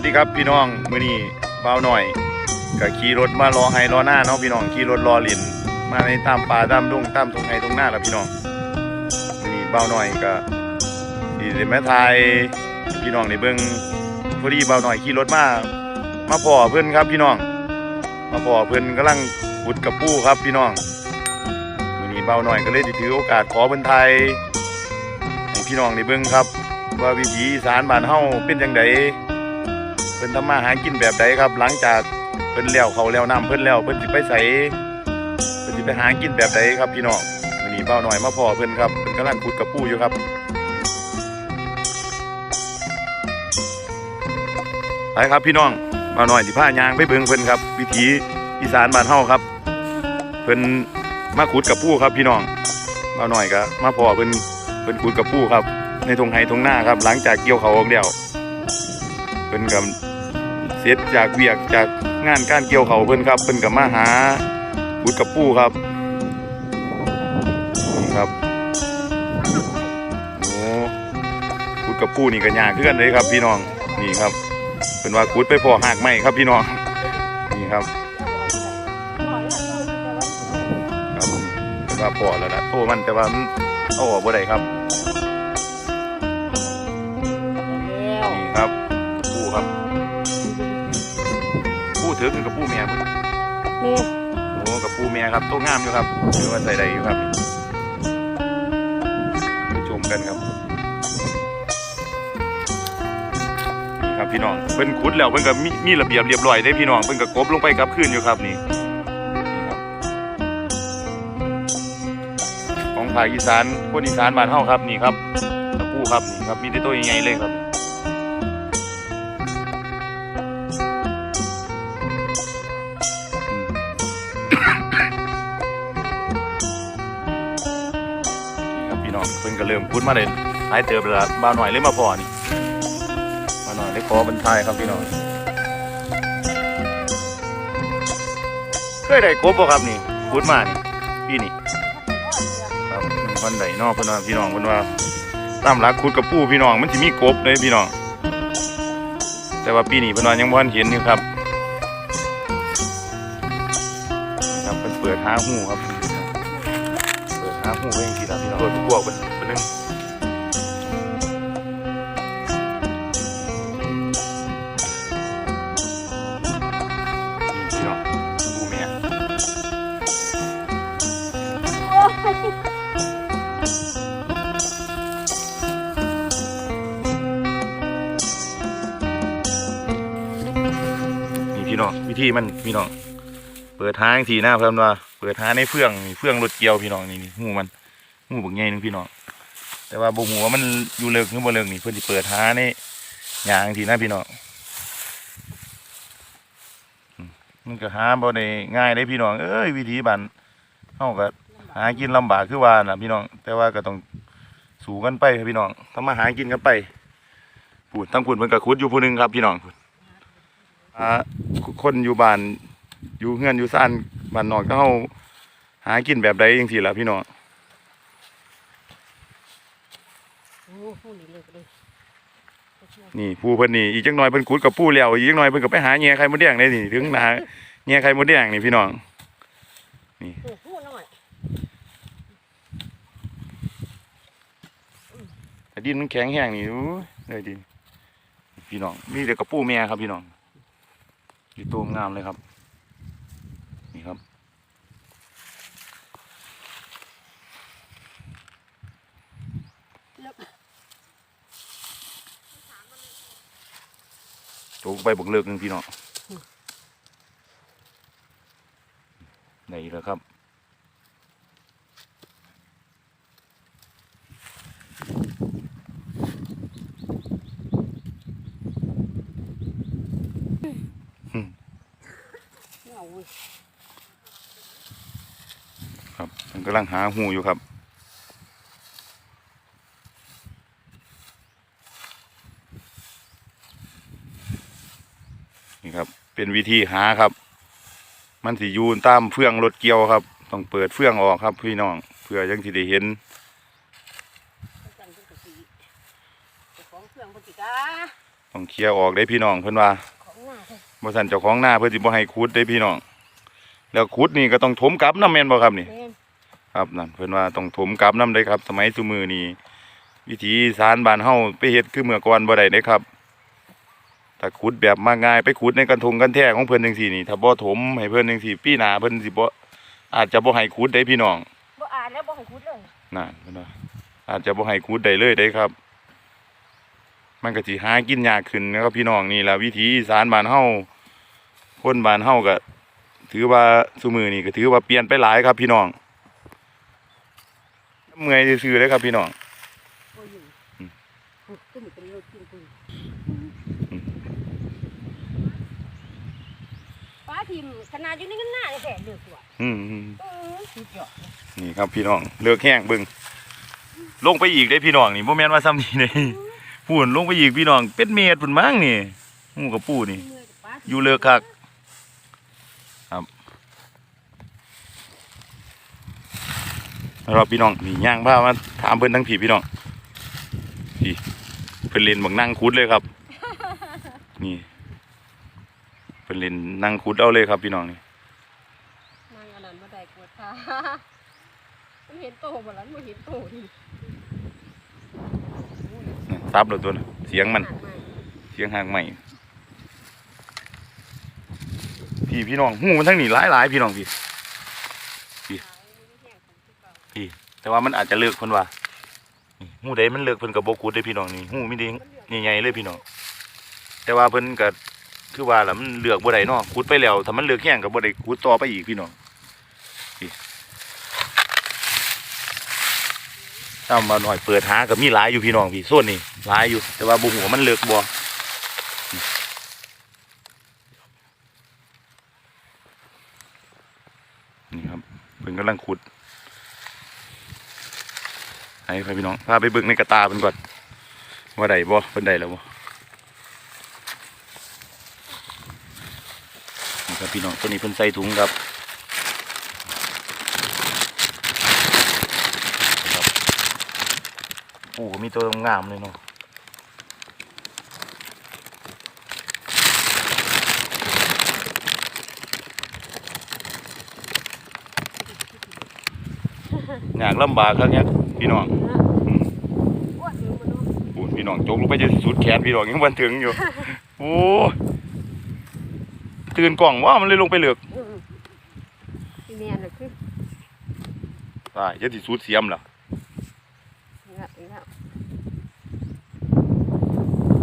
วัสดีครับพี่น้องมื้อนี้เบาหน่อยก็ขี่รถมารอให้รอหน้าเนาะพี่น้องขี่รถรอหลินมาในตามป่าตามดงตามตรงไห้ตรงหน้าแล้วพี่น้องมื้อนี้เบาหน่อยก็สิได้มาถ่ายพี่น้องในเบิ่งพอดีเบาหน่อยขี่รถมามาพ่อเพิ่อนครับพี่น้อง มาพ่อเพิ่อนกำลังขุดกับปู้ครับพี่น้องมื้อนี้เบาหน่อยก็เลยถือโอกาสขอเพิ่อนไทยพี่น้องได้เบิ่งครับ ว่าวิถีอีสารบ้านเฮาเป็นจังได เพิ่นทำมาหากินแบบใดครับ หลังจากเพิ่นแล้วเขาแล้วน้ำเพิ่นแล้วเพิ่นสิไปใส่เพิ่นสิไปหากินแบบใดครับพี่น้องมื้อนี้เบ้าหน่อยมาพ่อเพิ่นครับเพิ่นกำลังขุดกระปูอยู่ครับไปครับพี่น้องเบ้าหน่อยสิพายางไปเบิ่งเพิ่นครับ วิถีอีสานบ้านเฮาครับ เพิ่นมาขุดกระปูครับพี่น้องเบ้าหน่อยก็มาพ่อเพิ่นเพิ่นขุดกระปูครับ ในทงไห้ทงหน้าครับ หลังจากเกี่ยวเขาออกแล้วเพิ่นกับ เสร็จจากเวียกจากงานการเกี่ยวเขาเพิ่นครับเพิ่นกับมาหาขุดกับปูครับนี่ครับโอ้ขุดกับปูนี่ก็ยากขึ้นกันเลยครับ พี่น้องนี่ครับเป็นว่าขุดไปพอหากไหมครับพี่น้องนี่ครับครับเป็นว่าพอแล้วนะโตมันแต่ว่ามันเอาออกบ่ได้ครับ ถือคือกับปูแม่พุ่นนี่โอ้กับปูแม่ครับตัวงามอยู่ครับถือว่าใส่ได้อยู่ครับไปชมกันครับนี่ครับพี่น้องเพิ่นขุดแล้วเพิ่นก็มีมีระเบียบเรียบร้อยได้พี่น้องเพิ่นก็กบลงไปกับคืนอยู่ครับนี่นี่ครับของภาคอีสานคนอีสานบ้านเฮาครับนี่ครับกับปูครับนี่ครับมีแต่ตัวใหญ่ๆเลยครับ เริ่มพูดมาเลยหายเติบแล้วบ่าวหน่อยเลยมาพอนี่บ่าวหน่อยได้ขอบรรทายครับพี่น้องเคยได้กบบ่ครับนี่พูดมานี่พี่นี่ครับวันใดนอกพิ่นว่าพี่น้องเพิ่นว่าตามหลักขุดกับปูพี่น้องมันสิมีกบเลยพี่น้องแต่ว่าปีนี้เพิ่นว่ายังบ่ทันเห็นอยู่ครับครับเพิ่นเปิดหาหูครับ เปิดหาหูเองทีละพี่น้องเปิดพวกเป็นเป็ นึงนี่พี่น้องหูเมียนี่พี่น้องวิธีมันพี่น้องเปิดทางทีหน้าเพิ่มว่าเปิดทางในเฟื่องเฟื่องรถเกี่ยวพี่น้องนี่นี่หูมันหูบักใหญ่นึงพี่น้อง แต่ว่าบ่หูว่ามันอยู่เลิกหรือบ่เลิกนี่เพิ่อนสิเปิดทางในยางทีน้าพี่น้องมันก็หาบ่ได้ง่ายเด้พี่น้องเอ้ยวิธีบ้านเฮาก็หากินลำบากคือว่าน่ะพี่น้อง แต่ว่าก็ต้องสู้กันไปครับพี่น้องทำมาหากินกันไปพูดทั้งพูดเพิ่นก็ขุดอยู่ผู้นึงครับพี่น้องอ่าคนอยู่บ้านอยู่เฮือนอยู่ซ่านบ้านนอกก็เฮาหากินแบบใดจังซี่ล่ะพี่น้อง โอ้โหนี่เลิกเลยนี่ผู้เพิ่นนี่อีกจักหน่อยเพิ่นขุดกับปูแล้วอีกจักหน่อยเพิ่นก็ไปหาแหง่ไข่มดแดงได้นี่ถึงหนาแหง่ไข่มดแดงนี่พี่น้องโอ้โหน้อยแต่ดินมันแข็งแห้งนี่อู้เลยดินพี่น้องมีแต่กับปูแม่ครับพี่น้องอยู่ตัวงามเลยครับ นี่ครับ โจกไปบักเลิกหนึงพี่น้องไหนแล้วครับเอาเว้ยครับมันกำลังหาหูอยู่ครับ นี่ครับ เป็นวิธีหาครับ มันสิอยูนตามเฟืองรถเกี่ยวครับ ต้องเปิดเฟืองออกครับพี่น้อง เพื่อยังสิได้เห็นจังเป็นกะสีเจ้าของเครื่องปฏิกาต้องเคลียร์ออกได้พี่น้องเพิ่นว่าของหน้าเลยบ่ซั่นเจ้าของหน้าเพิ่นสิบ่ให้ขุดได้พี่น้อง แล้วขุดนี่ก็ต้องถมกลับนํแม่นบ่ครับนี่แม่นครับนั่นเพิ่นว่าต้องถมกลับนํได้ครับ สมัยซุมือนี้วิถีอีสารบ้านเฮาไปเฮ็ดคือเมื่อก่อนบ่ได้เด้ครับ ถ้าขุดแบบมาง่ายไปขุดในกันทงกันแท้ของเพิ่นจังซี่นี่ถ้าบ่ถมให้เพิ่นจังซี่ปีหน้าเพิ่นสิบ่อาจจะบ่ให้ขุดได้พี่น้องบ่อ่านแล้วบ่ให้คุดเลยนั่นเพิ่นว่าอาจจะบ่ให้ขุดได้เลยได้ครับ มันก็สิหากินยากขึ้นนะครับพี่น้องนี่ล่ะวิถีอีสารบ้านเฮาคนบ้านเฮาก็ถือว่าซุมือนี่ก็ถือว่าเปลี่ยนไปหลายครับพี่น้องเมื่อยซื่อๆเลยครับพี่น้อง บ่อยู่ อืม ขุดตึ้มเป็นรถกินปืน อืม ป้าทิมขนาดอยู่ในกันหน้านี่แท้เลือกตัวอืมอืมเออสุดยอดนี่ครับพี่น้องเลือกแห้งบิ่งลงไปอีกได้พี่น้องนี่บ่แม่นว่าซ้ำนี่เด้พูนลงไปอีกพี่น้องเป็นเมตรพุ่นมั้งนี่หูกับปูนี่ อยู่เลือกคักครับเราพี่น้องนี่ย่างพามาถามเพิ่นทั้งผีพี่น้องพี่เพิ่นเล่นบักนั่งคุดเลยครับ นี่ เพิ่นเล่นนั่งคุดเอาเลยครับพี่น้องนี่นางอันนั้นบ่ได้กวดขามันเห็นโตบ่ล่ะมันบ่เห็นโตนี่นี่ตับเลยตัวน่ะเสียงมันหากมาเสียงหางใหม่พี่พี่น้องหูมันทั้งนี้หลายหลายๆพี่น้องพี่ แต่ว่ามันอาจจะเลือกเพิ่นว่านี่หูใดมันเลือกเพิ่นกับโบกูดได้พี่น้องนี่หูมีดีใหญ่ๆเลยพี่น้องแต่ว่าเพิ่นก็ คือว่าล่ะมันเลือกบ่ได้เนาะขุดไปแล้วถ้ามันเลือกแห้งก็บ่ได้ขุดต่อไปอีกพี่น้องนี่ตามาหน่อยเปิดหาก็มีหลายอยู่พี่น้องพี่ส่วนนี่หลายอยู่ แต่ว่าบ่ฮู้ว่ามันเลือกบ่นี่ครับเพิ่นกำลังขุดให้พี่น้องพาไปเบิ่งในกระตาเพิ่นก่อนว่าได้บ่เพิ่นได้แล้วบ่นี่ครับ พี่น้องตัวนี้เพิ่นใส่ถุงครับครับโอ้มีตัวงามเลยเนาะอยากลำบากครับเนี่ยพี่น้องอืมอ้วนอยู่บ่เนาะปูนพี่น้องจกลงไปจะสุดแขนพี่น้องยังวันถึงอยู่ โอ้ ตื่นกล่องว่ามันเลยลงไปเหลือกอืมที่แม่นน่ะคือตายจะสิสุดเสียมล่ะนี่ละนี่ละ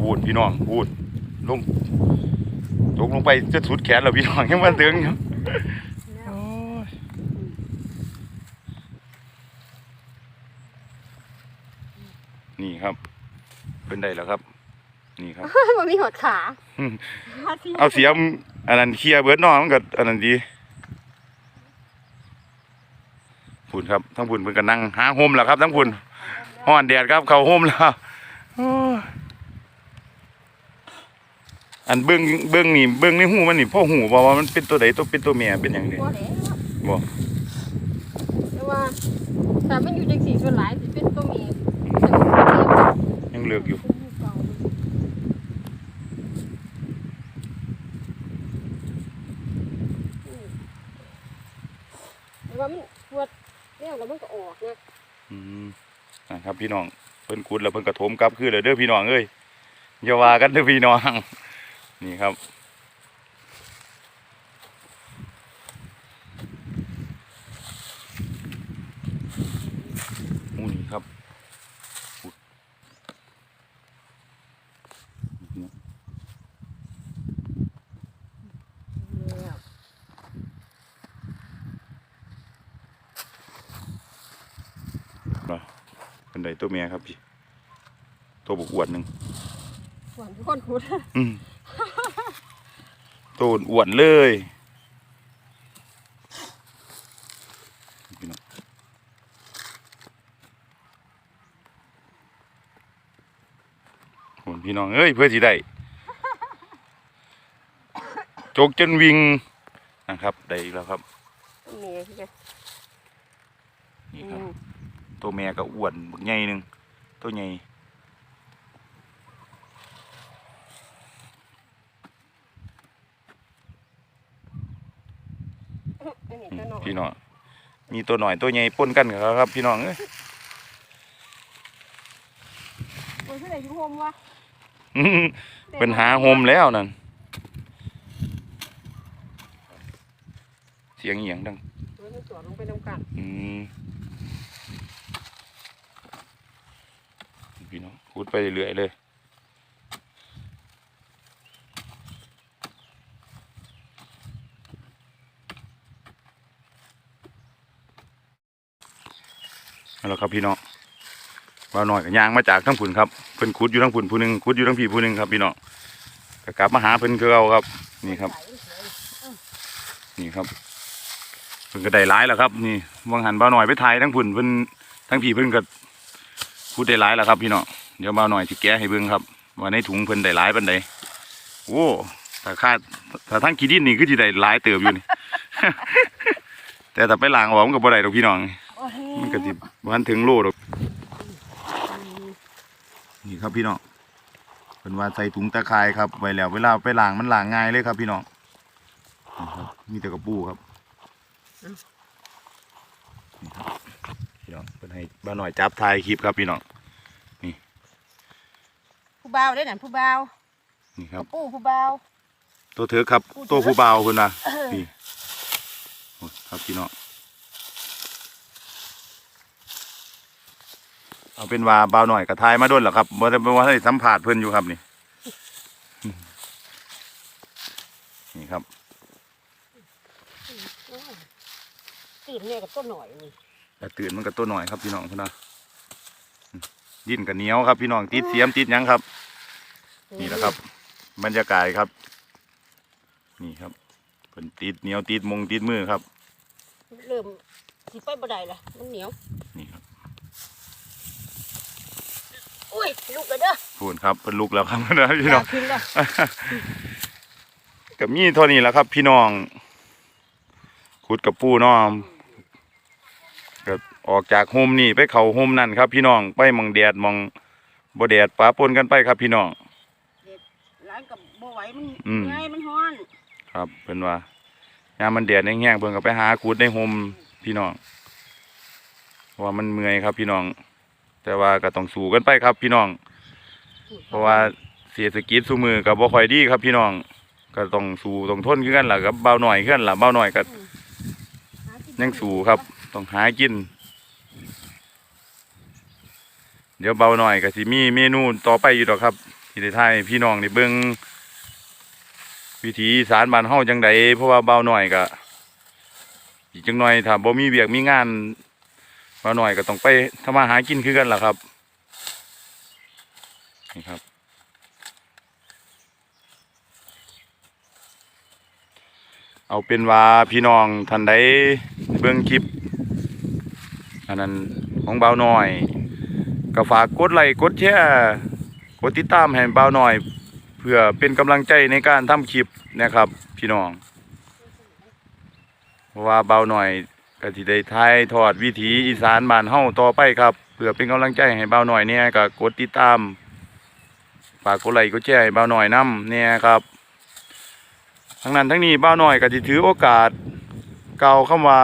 ปูนพี่น้องปูนลงจกลงไปจะสุดแขนแล้วพี่น้องยังวันถึงอยู่นี่ละโอ้ยนี่ครับ เป็นได้แล้วครับ นี่ครับมันมีหดขาอืมหาสิเอาเสียม อันนั้นเคลียร์เบิดเนอมันก็อันนั้นดีพุ่นครับทั้งพุ่นเพิ่นก็นั่งหาโฮมแล้วครับทั้งพุ่นฮ้อนแดดครับ เข้าโฮมแล้วโอ้ยอันเบิ้งเบิ้งนี่เบิ้งในหูมันนี่พ่อหูบ่ว่ามันเป็นตัวใดตัวเป็นตัวเมียเป็นหยังไงบ่แล้วบ่แต่ว่าถ้ามันอยู่จังสี่ส่วนหลายสิเป็นตัวเมียยังเลือกอยู่ แต่ว่ามันปวดแล้วแล้วมันก็ออกนะ อืมนะครับ พี่น้องเพิ่นขุดแล้วเพิ่นกระถมกลับคือเลยเด้อพี่น้องเอ้ยอย่าว่ากันเด้อพี่น้อง นี่ครับมูนี่ครับขุดนี่ แล้ว เนาะเป็นได ตัวเมียครับพี่ ตัวบุกอวดหนึ่งส่วนทุกคนขุดอืมตัวอ้วนๆเลยพี่น้องโหพี่น้องเอ้ยเพื่อสิได้จกจนวิ่งนะครับ ได้อีกแล้วครับเมียที่จะนี่ครับ ตัวแม่ก็อ้วนบักใหญ่หนึ่งตัวใหญ่พี่น้องมีตัวหน่อยตัวใหญ่ปนกันกันครับ พี่น้องเอ้ยเป็นหาโฮมแล้วนั่นเสียงเหียงดังอืม ไปเรื่อยๆเลยเอาละครับพี่น้องว่าหน่อยกับยางมาจากทั้งผุนครับเพิ่นขุดอยู่ทั้งผุนผู้หนึ่งขุดอยู่ทั้งพี่ผู้หนึ่งครับพี่น้องก็กลับมาหาเพิ่นคือเราครับ นี่ครับ นี่ครับเพิ่นก็ได้หลายแล้วครับ นี่วังหันบ่าหน่อยไปถ่ายทั้งผุนเพิ่นทั้งพี่เพิ่นก็พูดได้หลายแล้วครับพี่น้อง เดี๋ยวบ่าหน่อยสิแกะให้เบิ่งครับว่าในถุงเพิ่นได้หลายปานใดโอ้ถ้าคาดถ้าทั้งขี้ดินนี่คือสิได้หลายเติบอยู่นี่ แต่ถ้าไปล้างออกมันก็บ่ได้ดอกพี่น้อง มันก็สิบ่ทันถึงโลดอกนี่ครับพี่น้องเพิ่นว่าใส่ถุงตะข่ายครับไว้แล้วเวลาไปล้างมันล้างง่ายเลยครับพี่น้องมีแต่กระปูครับพี่น้องเพิ่นให้บ้านหน่อยจับถ่ายคลิปครับพี่น้อง ผู้บ่าวได้นั่นผู้บ่าวนี่ครับ ปู่ผู้บ่าว ตัวเถือครับ ผู้เถือตัวผู้เบาวเพิ่นนะเออนี่โอ้ยครับพี่น้องเอาเป็นว่าเบาวหน่อยกับทายมาด้นเหรอครับบ่ได้บ่ว่าให้สัมผัสเพิ่นอยู่ครับนี่ นี่ครับ ตื่นเนี่ยกับต้นหน่อยนี่แต่ตื่นมันกับตัวหน่อยครับพี่น้องเพิ่นนะ ดิ้นกับเหนียวครับ พี่น้องติดเสียมติดหยังครับ นี่แหละครับ บรรยากาศครับ นี่ครับเป็นติดเหนียวติดมงติดมือครับเริ่มสิไปบ่ได้ละมันเหนียวนี่ครับอุ้ยลูกเลยเด้อพูดครับเป็นลุกแล้วครับนะพี่น้องยากขึ้นแล้วกับมีเท่านี้แหละครับ พี่น้องขุดกับปูน้อมก็ ออกจากโฮมนี่ไปเขาโฮมนั่นครับ พี่น้องไปหมองแดดหมองบ่แดดปะปนกันไปครับ พี่น้องร้านกับบ่ไหวมันอืมไงมันฮ้อนครับเพิ่นว่ายามมันแดดแห้งๆเพิ่นก็ไปหาขุดในโฮมพี่น้องเพราะว่ามันเมื่อยครับพี่น้อง แต่ว่าก็ต้องสู้กันไปครับพี่น้อง เพราะว่าเศรษฐกิจซุมือก็บ่ค่อยดีครับ พี่น้อง ก็ต้องสู้ต้องทนคือกันล่ะกับเบาหน่อยคือกันล่ะเบาหน่อยก็หากินยังสู้ครับ ต้องหากิน เดี๋ยวเบาหน่อยก็สิมีเมนูต่อไปอยู่ดอกครับที่ได้ทายพี่น้องได้เบิ่งวิถีสารบานเฮาจังใดเพราะว่าเบาหน่อยก็อีกจังหน่อยถ้าบ่มีเวียกมีงานเบาหน่อยก็ต้องไปทำมาหากินคือกันล่ะครับนี่ครับเอาเป็นว่าพี่น้องท่านใดเบิ่งคลิป นนั้นของเบาหน่อยก็ฝากกดไลค์กดแชร์กดติดตามให้เบาหน่อย เพื่อเป็นกำลังใจในการทำคลิปนะครับ พี่น้องเพราะว่าเบาหน่อยก็สิได้ถ่ายทอดวิถีอีสานบ้านเฮาต่อไปครับ เพื่อเป็นกำลังใจให้เบาหน่อยเนี่ยก็กดติดตามฝากกดไลค์กดแชร์ให้เบาหน่อยนํเนี่ยครับทั้งนั้นทั้งนี้เบาหน่อยก็สิถือโอกาสเก่าวคำว่า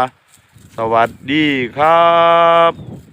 สวัสดีครับ